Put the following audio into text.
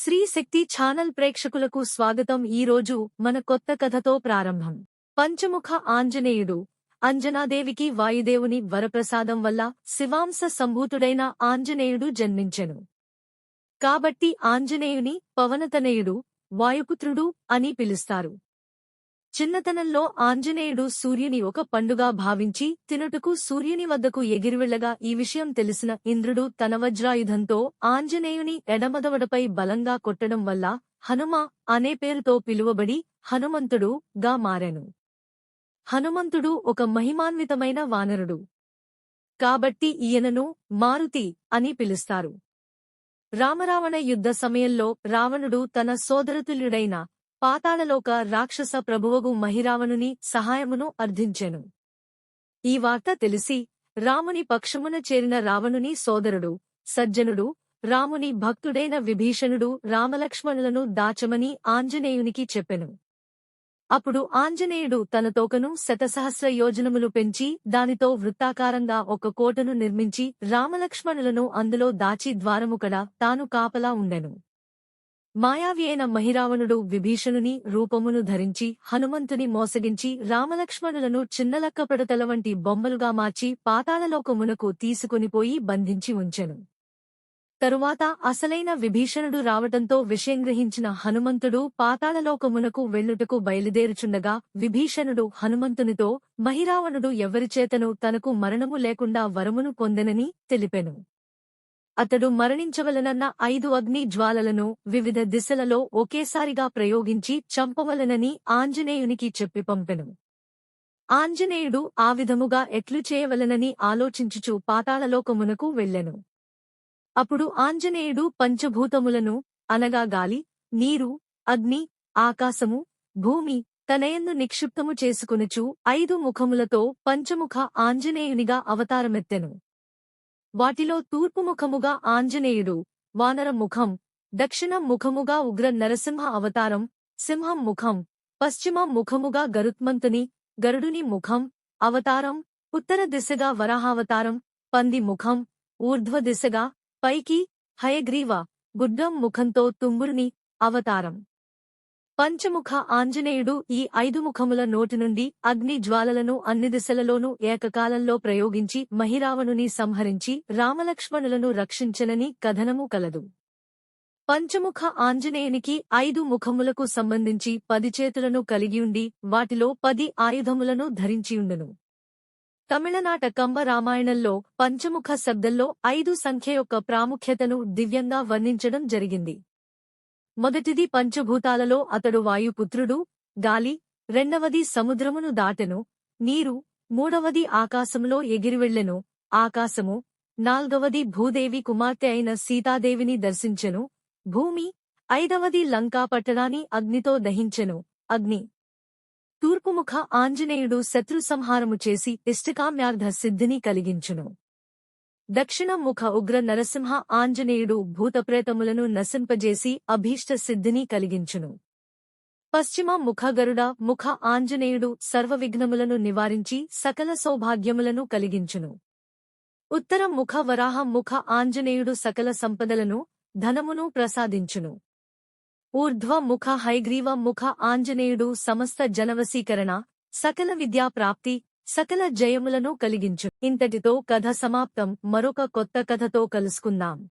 శ్రీ శక్తి channel ప్రేక్షకులకు స్వాగతం ఈ రోజు మన కొత్త కథతో ప్రారంభం. పంచముఖ ఆంజనేయుడు అంజనాదేవికి వాయుదేవుని వరప్రసాదం వల్ల శివాంశ సంభూతుడైన ఆంజనేయుడు జన్మించెను. కాబట్టి ఆంజనేయుని పవనతనయుడు వాయుపుత్రుడు అని పిలుస్తారు. చిన్నతనంలో ఆంజనేయుడు సూర్యుని ఒక పండుగ భావించి తినుటకు సూర్యుని వద్దకు ఎగిరివెళ్ళగా ఈ విషయం తెలిసిన ఇంద్రుడు తన వజ్రాయుధంతో ఆంజనేయుని ఎడమదవడపై బలంగా కొట్టడం వల్ల హనుమ అనే పేరుతో పిలువబడి హనుమంతుడు గా మారెను. హనుమంతుడు ఒక మహిమాన్వితమైన వానరుడు. కాబట్టి ఈయనను మారుతి అని పిలుస్తారు. రామరావణ యుద్ధ సమయంలో రావణుడు తన సోదరతుల్యుడైన పాతాళలోక రాక్షస ప్రభువగు మహిరావణుని సహాయమును అర్థించెను. ఈ వార్త తెలిసి రాముని పక్షమున చేరిన రావణుని సోదరుడు సజ్జనుడు రాముని భక్తుడైన విభీషణుడు రామలక్ష్మణులను దాచమని ఆంజనేయునికి చెప్పెను. అప్పుడు ఆంజనేయుడు తన తోకను శతసహస్ర యోజనములు పెంచి దానితో వృత్తాకారంగా ఒక కోటను నిర్మించి రామలక్ష్మణులను అందులో దాచి ద్వారముకడ తాను కాపలా ఉండెను. మాయావి అయిన మహిరావణుడు విభీషణుని రూపమును ధరించి హనుమంతుని మోసగించి రామలక్ష్మణులను చిన్నలక్కపెడతల వంటి బొమ్మలుగా మార్చి పాతాళలోకమునకు తీసుకునిపోయి బంధించి ఉంచెను. తరువాత అసలైన విభీషణుడు రావటంతో విషయం గ్రహించిన హనుమంతుడు పాతాళలోకమునకు వెళ్ళుటకు బయలుదేరుచుండగా విభీషణుడు హనుమంతునితో మహిరావణుడు ఎవరిచేతను తనకు మరణము లేకుండా వరమును పొందెనని తెలిపెను. అతడు మరణించవలనన్న ఐదు అగ్ని జ్వాలలను వివిధ దిశలలో ఒకేసారిగా ప్రయోగించి చంపవలనని ఆంజనేయునికి చెప్పి పంపెను. ఆంజనేయుడు ఆ విధముగా ఎట్లు చేయవలనని ఆలోచించుచు పాతాళలోకమునకు వెళ్ళెను. అప్పుడు ఆంజనేయుడు పంచభూతములను అనగా గాలి నీరు అగ్ని ఆకాశము భూమి తనయందు నిక్షిప్తము చేసుకునుచు ఐదు ముఖములతో పంచముఖ ఆంజనేయునిగా అవతారమెత్తెను. వాటిలో తూర్పు ముఖముగా ఆంజనేయుడు వానర ముఖం దక్షిణ ముఖముగా ఉగ్ర నరసింహ అవతారం సింహం ముఖం పశ్చిమ ముఖముగా గరుత్మంతుని గరుడుని ముఖం అవతారం ఉత్తర దిశగా వరాహావతారం పంది ముఖం ఊర్ధ్వ దిశగా పైకి హయగ్రీవ గుడ్డం ముఖంతో తుంబురుని అవతారం. పంచముఖ ఆంజనేయుడు ఈ ఐదు ముఖముల నోటి నుండి అగ్ని జ్వాలలను అన్ని దిశలలోనూ ఏకకాలంలో ప్రయోగించి మహిరావణుని సంహరించి రామలక్ష్మణులను రక్షించనని కథనము కలదు. పంచముఖ ఆంజనేయునికి ఐదు ముఖములకు సంబంధించి పది చేతులను కలిగియుండి వాటిలో పది ఆయుధములను ధరించియుండెను. తమిళనాట కంబ రామాయణంలో పంచముఖ శబ్దంలో ఐదు సంఖ్య యొక్క ప్రాముఖ్యతను దివ్యంగా వర్ణించడం జరిగింది. మొదటిది పంచభూతాలలో అతడు వాయుపుత్రుడు గాలి రెండవది సముద్రమును దాటెను నీరు మూడవది ఆకాశములో ఎగిరివెళ్ళెను ఆకాశము నాల్గవది భూదేవి కుమార్తె అయిన సీతాదేవిని దర్శించెను భూమి ఐదవది లంకా పట్టణాన్ని అగ్నితో దహించెను అగ్ని. తూర్పుముఖ ఆంజనేయుడు శత్రు సంహారము చేసి ఇష్టకామ్యార్థ సిద్ధిని కలిగించును. దక్షిణ ముఖ ఉగ్ర నరసింహ ఆంజనేయుడు భూతప్రేతములను నశింపజేసి అభీష్ట సిద్ధిని కలిగించును. పశ్చిమ ముఖగరుడ ముఖ ఆంజనేయుడు సర్వవిఘ్నములను నివారించి సకల సౌభాగ్యములను కలిగించును. ఉత్తర ముఖ వరాహ ముఖ ఆంజనేయుడు సకల సంపదలను ధనమును ప్రసాదించును. ఊర్ధ్వ ముఖ హైగ్రీవ ముఖ ఆంజనేయుడు సమస్త జనవసీకరణ సకల విద్యా ప్రాప్తి సకల జయములను కలిగించు. ఇంతటితో కథ సమాప్తం. మరొక కొత్త కథతో కలుసుకుందాం.